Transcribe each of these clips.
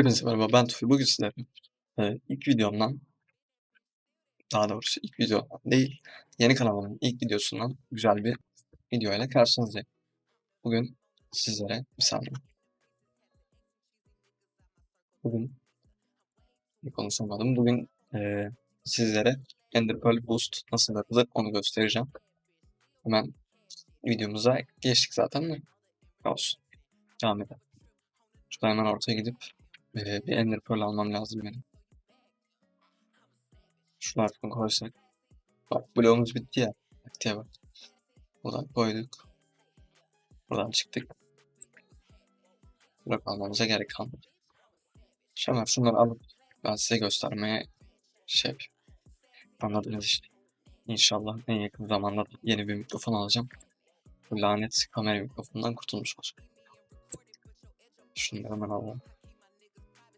Hepinize merhaba, ben Tufi. Bugün sizlere eee, ilk videomdan, daha doğrusu ilk videomdan değil, yeni kanalımın ilk videosundan güzel bir videoyla karşınızdayım. Bugün sizlere bir saniye. Bugün konuşamadım. Bugün eee, sizlere Ender Boost nasıl yapılır onu göstereceğim. Hemen videomuza geçtik zaten de. Olsun. Devam edelim. Şurada hemen ortaya gidip eee, bir Ender Pearl almam lazım benim. Şunu artık koysak. Bak bloğumuz bitti ya. Bitti bak. Buradan koyduk. Buradan çıktık. Blok almamıza gerek kalmadı. Şimdi şunları alıp ben size göstermeye şey. Anladınız işte. İnşallah en yakın zamanda da yeni bir mikrofon alacağım. Bu lanet kamera mikrofonundan kurtulmuş olacağım. Şunları hemen alalım.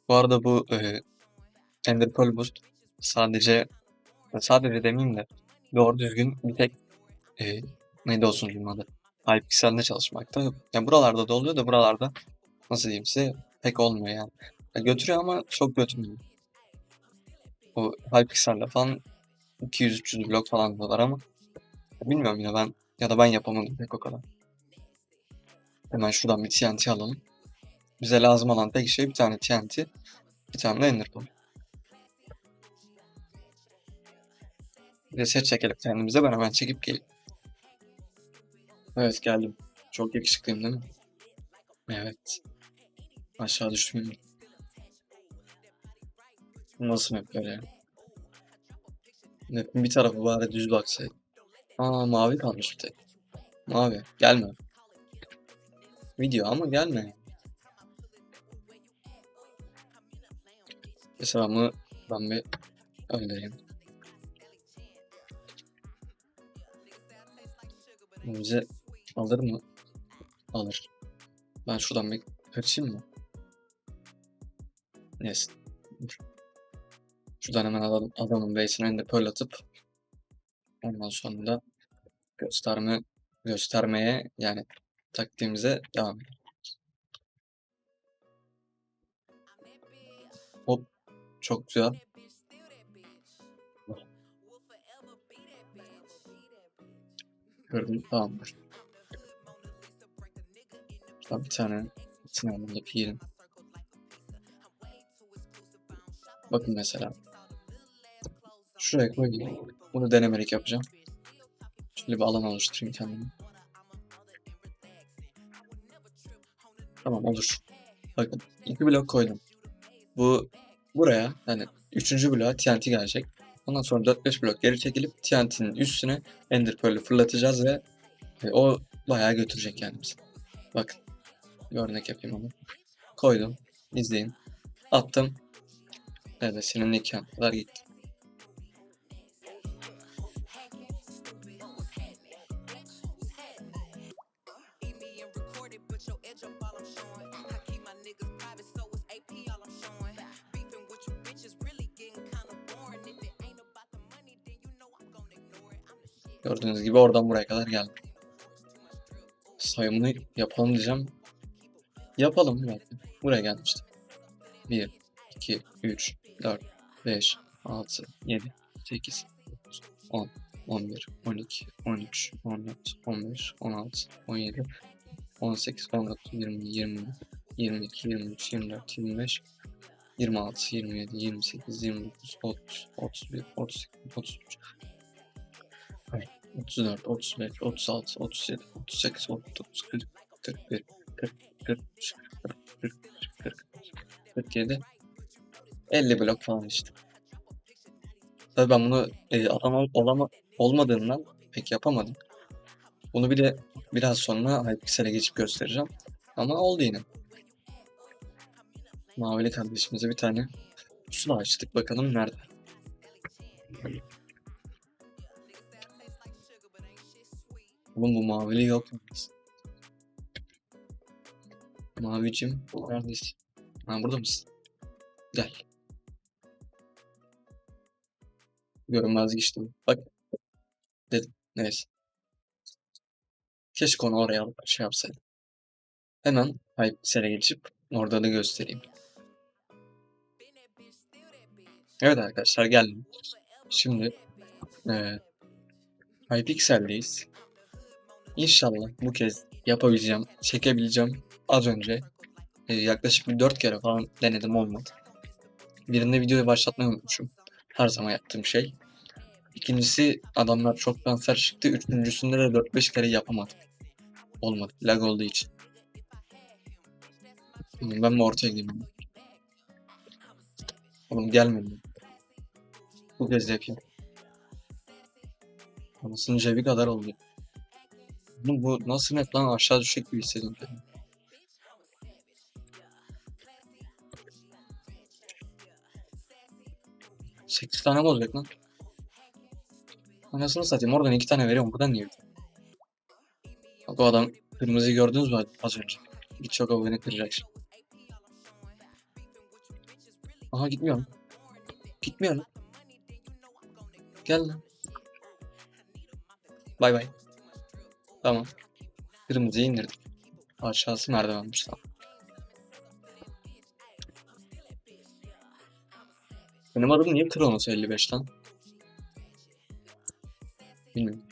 Bu arada bu e, Ender Pearl Boost sadece sadece demeyeyim de doğru düzgün bir tek e, neydi o sunucunun adı? Hypixel'de çalışmakta. Ya buralarda da oluyor da buralarda nasıl diyeyim size pek olmuyor yani. Ya götürüyor ama çok götürmüyor. Bu Hypixel'de falan 200-300 blok falan diyorlar ama bilmiyorum yine ben ya da ben yapamadım pek o kadar. Hemen şuradan bir TNT alalım. Bize lazım olan tek şey bir tane TNT, bir tane de Ender Pearl. Bir de set çekelim kendimize. Ben hemen çekip geleyim. Evet geldim. Çok yakışıklıyım değil mi? Evet. Aşağı düştüm. Nasıl map böyle? Map'in bir tarafı bari düz baksaydı. Aa mavi kalmış bir tek. Mavi. Gelme. Video ama gelme. Bunu ben bir öldüreyim. Bu alır mı? Alır. Ben şuradan bir kaçayım mı? Neyse. Dur. Şuradan hemen adam, adamın base'ine önünde pearl atıp ondan sonra da gösterme göstermeye yani taktiğimize devam edelim. Hop. Çok güzel. Gördüm. Tamamdır. Şuradan bir tane sınavında piyelim. Bakın mesela. Şuraya koyayım. Bunu denemelik yapacağım. Şöyle bir alan oluşturayım kendime. Tamam olur. Bakın iki blok koydum. Bu buraya yani üçüncü bloğa TNT gelecek. Ondan sonra 4-5 blok geri çekilip TNT'nin üstüne Ender Pearl'ü fırlatacağız ve e, o bayağı götürecek yani bizi. Bakın. Bir örnek yapayım onu. Koydum. İzleyin. Attım. Evet senin nikahın kadar gitti. Gördüğünüz gibi oradan buraya kadar geldim. Sayımını yapalım diyeceğim. Yapalım dakika. Buraya gelmiştim. 1, 2, 3, 4, 5, 6, 7, 8, 9, 10, 11, 12, 13, 14, 15, 16, 17, 18, 19, 20, 20, 22, 23, 24, 25, 26, 27, 28, 29, 30, 31, 32, 33, 34, 35, 36, 37, 38, 39, 40, 41, 40, 43, 40, 40, 40, 47, 50 blok falan işte. Tabii ben bunu e, adam ol- olama, olmadığından pek yapamadım. Bunu bir de biraz sonra Hypixel'e geçip göstereceğim. Ama oldu yine. Mavili kardeşimize bir tane pusula açtık. Bakalım nerede. Oğlum bu mavili yok. Mavicim neredesin? Ha burada mısın? Gel. Görünmezlik işte. bu. Bak. Dedim. Neyse. Keşke onu oraya şey yapsaydım. Hemen Hypixel'e geçip orada da göstereyim. Evet arkadaşlar geldim. Şimdi eee Hypixel'deyiz. İnşallah bu kez yapabileceğim, çekebileceğim. Az önce e, yaklaşık bir 4 kere falan denedim olmadı. Birinde videoyu başlatmayı unutmuşum. Her zaman yaptığım şey. İkincisi adamlar çok transfer çıktı. Üçüncüsünde de 4-5 kere yapamadım. Olmadı. Lag olduğu için. Ben mi ortaya gideyim? Oğlum gelmedi. Bu kez de yapayım. Anasının cebi kadar oldu. Oğlum bu nasıl net lan aşağı düşecek gibi kendimi. Sekiz tane olacak lan? Anasını satayım oradan iki tane veriyorum buradan niye? Bak o adam kırmızıyı gördünüz mü az önce? Git çok beni kıracak şimdi. Aha gitmiyor. Gitmiyor lan. Gel lan. Bay bay. Tamam. Kırmızıyı indirdim. Aşağısı merdivenmiş tamam. Benim adım niye Kronos 55 lan? Bilmiyorum.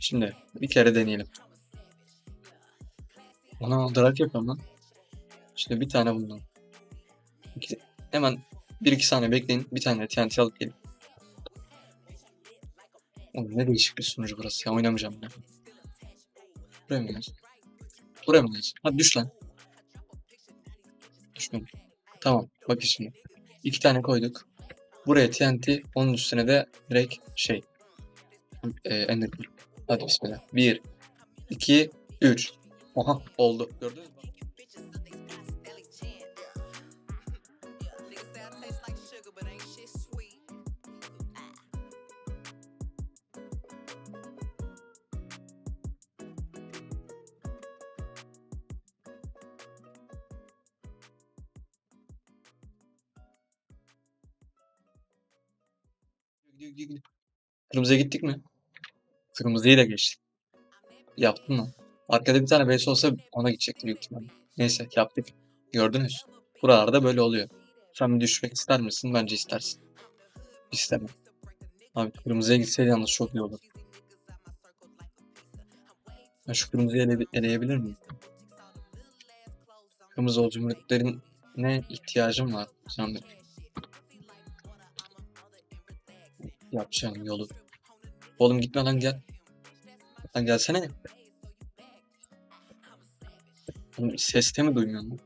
Şimdi bir kere deneyelim. Ana drag yapıyorum lan. İşte bir tane bundan. İki, hemen bir iki saniye bekleyin. Bir tane TNT alıp gelin. Oğlum ne değişik bir sunucu burası ya oynamayacağım ben. Buraya mı geleceğim? Buraya mı geleceğim? Hadi düş lan. Düşmedim. Tamam bakın şimdi. İki tane koyduk. Buraya TNT onun üstüne de direkt şey. E, Ender. Hadi bismillah. Bir, iki, üç. Oha oldu. Gördünüz mü? Gidiyor, gidiyor, gidiyor. Kırmızıya gittik mi? Kırmızıyı da geçtik. Yaptın mı? Arkada bir tane base olsa ona gidecekti büyük ihtimalle. Neyse yaptık. Gördünüz. Buralarda böyle oluyor. Sen bir düşmek ister misin? Bence istersin. İstemem. Abi kırmızıya gitseydi yalnız çok iyi olur. Ben şu kırmızıyı ele, eleyebilir miyim? Kırmızı cumhuriyetlerin ne ihtiyacım var? Sen Yapacağım yolu. Oğlum gitme lan gel. Lan gelsene. Oğlum ses de mi duymuyorsun lan?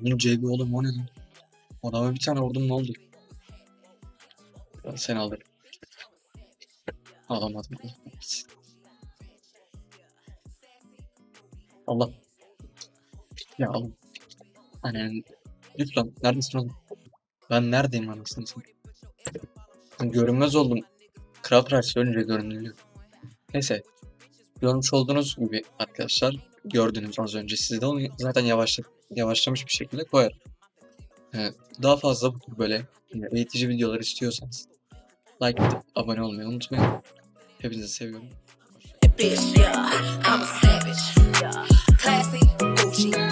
Bunun cebi oğlum o ne lan? Adama bir tane vurdum ne oldu? Ben seni alırım. Alamadım. Allah. Ya oğlum. Hani lütfen neredesin oğlum? Ben neredeyim anasını satayım? Görünmez oldum. Kral Price ölünce görünülüyor. Neyse. Görmüş olduğunuz gibi arkadaşlar gördünüz az önce siz de onu zaten yavaşla, yavaşlamış bir şekilde koyar. Evet, daha fazla böyle eğitici videolar istiyorsanız like atıp abone olmayı unutmayın. Hepinizi seviyorum. bitch, yeah. I'm a savage, yeah. Classy, bougie,